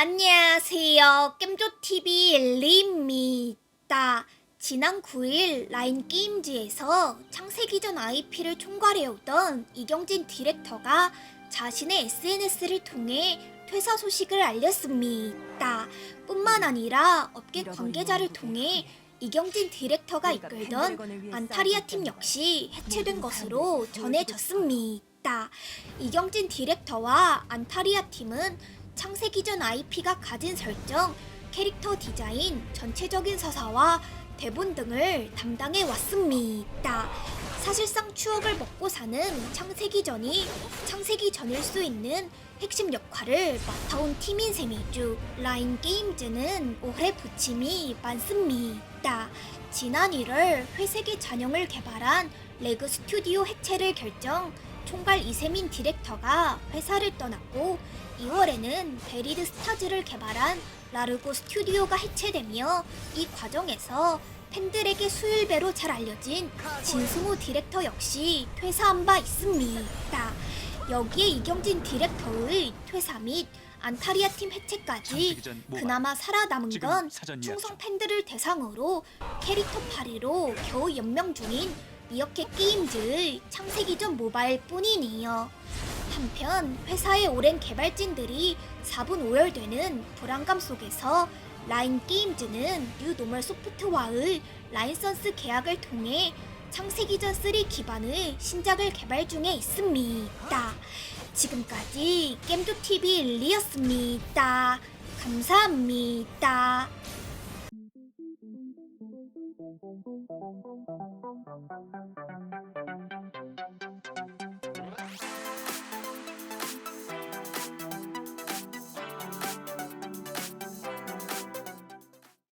안녕하세요. 겜조TV 리입니다. 지난 9일 라인 게임즈에서 창세기전 IP를 총괄해오던 이경진 디렉터가 자신의 SNS를 통해 퇴사 소식을 알렸습니다. 뿐만 아니라 업계 관계자를 통해 이경진 디렉터가 이끌던 안타리아 팀 역시 해체된 것으로 전해졌습니다. 이경진 디렉터와 안타리아 팀은 창세기 전 IP가 가진 설정, 캐릭터 디자인, 전체적인 서사와 대본 등을 담당해 왔습니다. 사실상 추억을 먹고 사는 창세기 전이 창세기 전일 수 있는 핵심 역할을 맡아온 팀인 셈이죠. 라인 게임즈는 올해 부침이 많습니다. 지난 1월 회색의 잔영을 개발한 레그 스튜디오 해체를 결정, 총괄 이세민 디렉터가 회사를 떠났고 2월에는 베리드 스타즈를 개발한 라르고 스튜디오가 해체되며 이 과정에서 팬들에게 수일배로 잘 알려진 진승호 디렉터 역시 퇴사한 바 있습니다. 여기에 이경진 디렉터의 퇴사 및 안타리아 팀 해체까지. 그나마 살아남은 건 충성. 팬들을 대상으로 캐릭터 파리로 겨우 연명 중인 미어캣 게임즈의 창세기전 모바일 뿐이네요. 한편 회사의 오랜 개발진들이 4분 오열되는 불안감 속에서 라인 게임즈는 뉴 노멀 소프트와의 라인선스 계약을 통해 창세기전 3 기반의 신작을 개발 중에 있습니다. 지금까지 겜도TV 일리였습니다. 감사합니다.